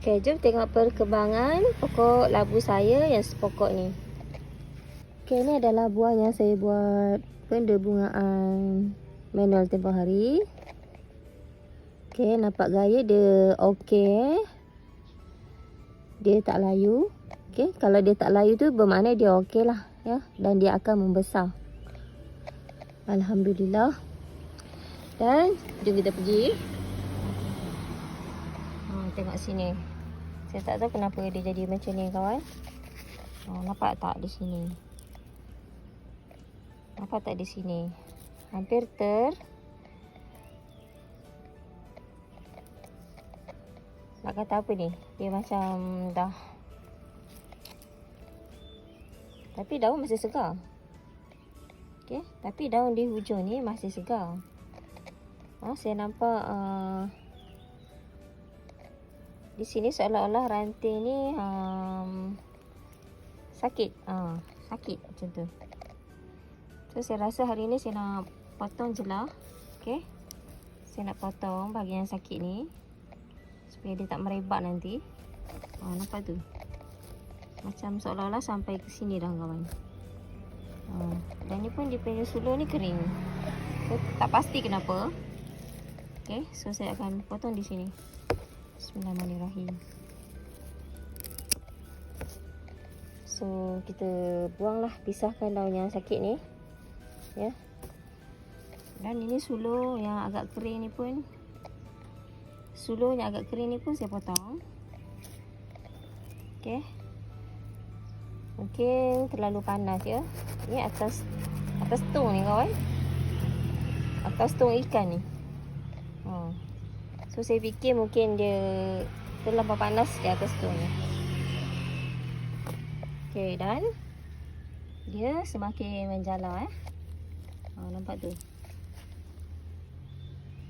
Okay, jom tengok perkembangan pokok labu saya yang sepokok ni. Okay, ni adalah buah yang saya buat pendebungaan manual tempoh hari. Okay, nampak gaya dia okey. Dia tak layu. Okay, kalau dia tak layu tu bermakna dia okey lah. Ya, dan dia akan membesar. Alhamdulillah. Dan jom kita pergi. Ha, tengok sini. Saya tak tahu kenapa dia jadi macam ni kawan. Ha, nampak tak di sini? Nampak tak di sini? Hampir ter Nak kata apa ni? Dia macam dah Tapi daun masih segar. Okey, tapi daun di hujung ni masih segar. Ha, saya nampak uh, di sini seolah-olah ranting ni um, sakit. Uh, sakit macam tu. So saya rasa hari ni saya nak potong je lah. Okey. Saya nak potong bahagian sakit ni. Supaya dia tak merebak nanti. Ha, nampak tu. Macam seolah-olah sampai ke sini dah kawan. Ha, dan ni pun dia punya sulur ni kering. So, tak pasti kenapa. Okay, so saya akan potong di sini. Bismillahirrahmanirrahim. So, kita buanglah, pisahkan daun yang sakit ni. Ya. Dan ini sulur yang agak kering ni pun. Sulur yang agak kering ni pun saya potong. Okay. Mungkin terlalu panas ya. Ni atas atas tong ni kawan. Atas tong ikan ni. Ha. So saya fikir mungkin dia terlalu panas di atas tong ni. Okey dan dia semakin menjala eh. Ha, nampak tu.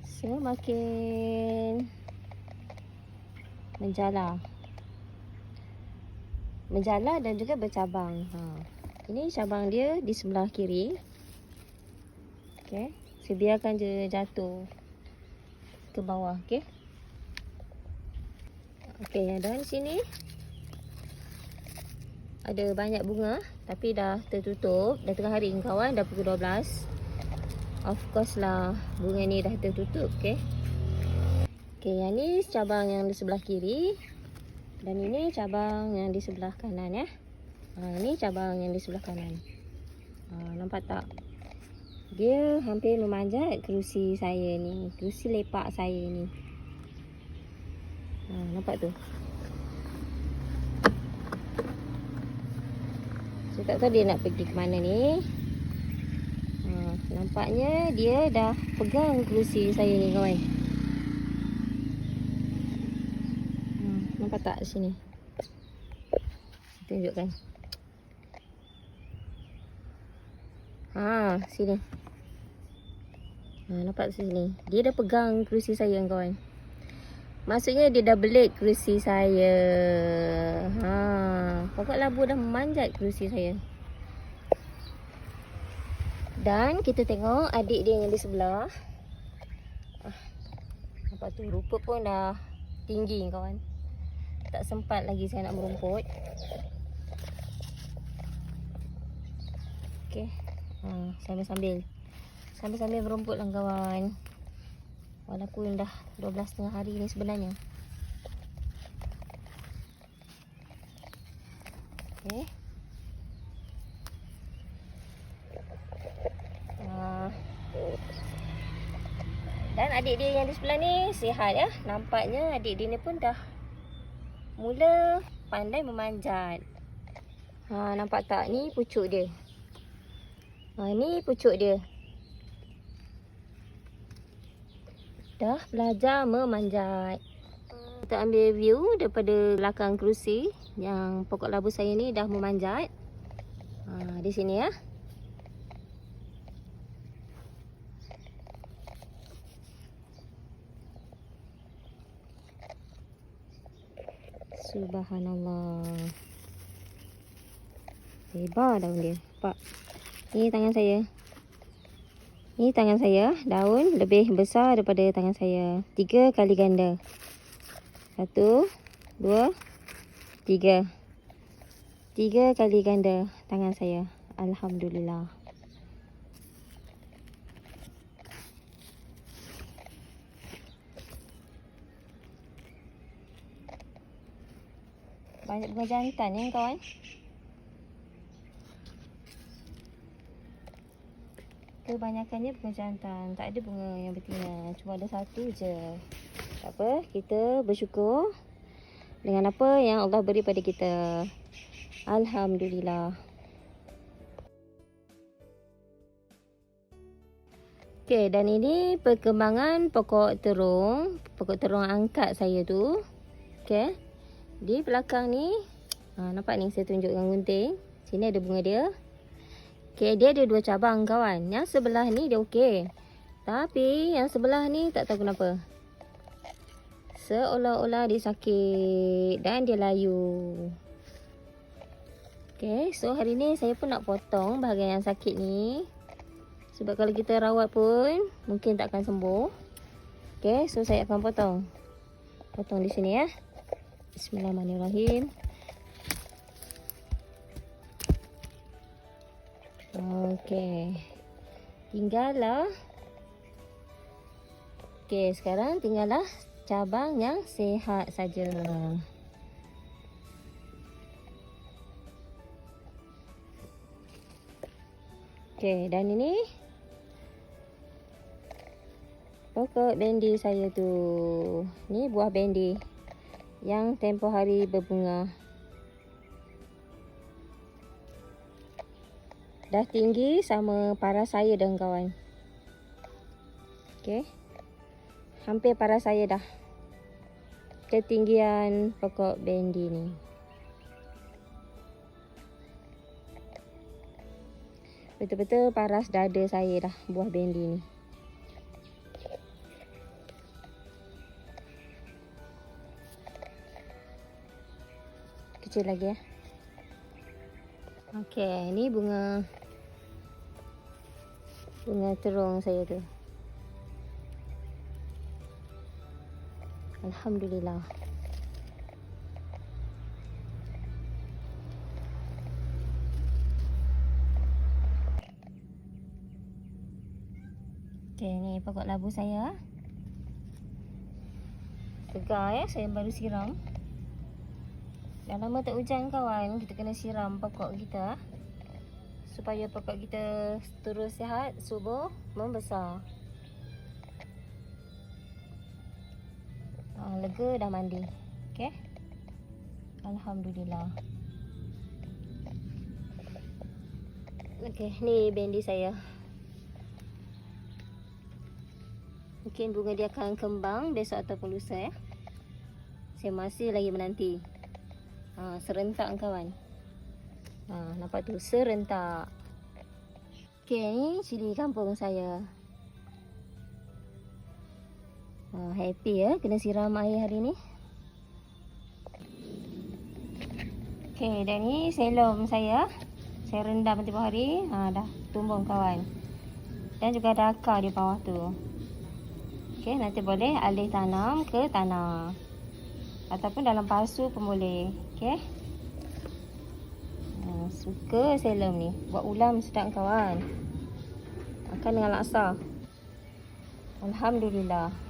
Semakin menjala menjala dan juga bercabang. Ha. Ini cabang dia di sebelah kiri. Okey. Saya biarkan je jatuh ke bawah. Okey. Okey, dalam sini ada banyak bunga tapi dah tertutup. Dah tengah hari kawan, dah pukul 12. Of course lah bunga ni dah tertutup. Okey. Okey, yang ni cabang yang di sebelah kiri. Dan ini cabang yang di sebelah kanan ya. Ha, ini cabang yang di sebelah kanan. Ha, nampak tak? Dia hampir memanjat kerusi saya ni. Kerusi lepak saya ni. Ha, nampak tu? Saya tak tahu dia nak pergi ke mana ni. Ha, nampaknya dia dah pegang kerusi saya ni kawan. nampak tak sini? Tunjukkan. Ha, sini. Ha, nampak sini. Dia dah pegang kerusi saya kawan. Maksudnya dia dah belit kerusi saya. Ha, pokok labu dah memanjat kerusi saya. Dan kita tengok adik dia yang di sebelah. Ah, nampak tu rupa pun dah tinggi kawan tak sempat lagi saya nak merumput. Okey. Ha, sambil-sambil. Sambil-sambil merumput lah kawan. Walaupun dah 12 tengah hari ni sebenarnya. Okey. Ha. Dan adik dia yang di sebelah ni sihat ya. Nampaknya adik dia ni pun dah mula pandai memanjat. Ha nampak tak ni pucuk dia. Ha ni pucuk dia. Dah belajar memanjat. Kita ambil view daripada belakang kerusi yang pokok labu saya ni dah memanjat. Ha di sini ya. Subhanallah. Lebar daun dia. Nampak? Ni tangan saya. Ni tangan saya. Daun lebih besar daripada tangan saya. Tiga kali ganda. Satu, dua, tiga. Tiga kali ganda tangan saya. Alhamdulillah. Banyak bunga jantan ya kawan. Kebanyakannya bunga jantan. Tak ada bunga yang betina. Cuma ada satu je. Tak apa. Kita bersyukur dengan apa yang Allah beri pada kita. Alhamdulillah. Okey, dan ini perkembangan pokok terung. Pokok terung angkat saya tu. Okey. Di belakang ni, ha, nampak ni saya tunjuk dengan gunting. Sini ada bunga dia. Okey, dia ada dua cabang kawan. Yang sebelah ni dia okey. Tapi yang sebelah ni tak tahu kenapa. Seolah-olah dia sakit dan dia layu. Okey, so hari ni saya pun nak potong bahagian yang sakit ni. Sebab kalau kita rawat pun mungkin tak akan sembuh. Okey, so saya akan potong. Potong di sini ya. Bismillahirrahmanirrahim. Okey. Tinggallah. Okey, sekarang tinggallah cabang yang sihat saja. Okey, dan ini pokok bendi saya tu. Ni buah bendi yang tempoh hari berbunga. Dah tinggi sama paras saya dan kawan. Okey. Hampir paras saya dah. Ketinggian pokok bendi ni. Betul-betul paras dada saya dah buah bendi ni. Kecil lagi ya. Okey, ni bunga bunga terung saya tu. Alhamdulillah. Okey, ni pokok labu saya. Segar ya, saya baru siram. Dah lama tak hujan kawan, kita kena siram pokok kita supaya pokok kita terus sihat, subur, membesar. Ha, lega dah mandi. Okey. Alhamdulillah. Okey, ni bendi saya. Mungkin bunga dia akan kembang besok ataupun lusa ya. Saya masih lagi menanti. Ha, serentak kawan. Ha, nampak tu serentak. Okey ni cili kampung saya. Ha, happy ya kena siram air hari ni. Okey dan ni selom saya. Saya rendam tempoh hari. Ha, dah tumbung kawan. Dan juga ada akar di bawah tu. Okey nanti boleh alih tanam ke tanah. Ataupun dalam pasu pun boleh. Okey suka selem ni. Buat ulam sedap kawan. Makan dengan laksa. Alhamdulillah.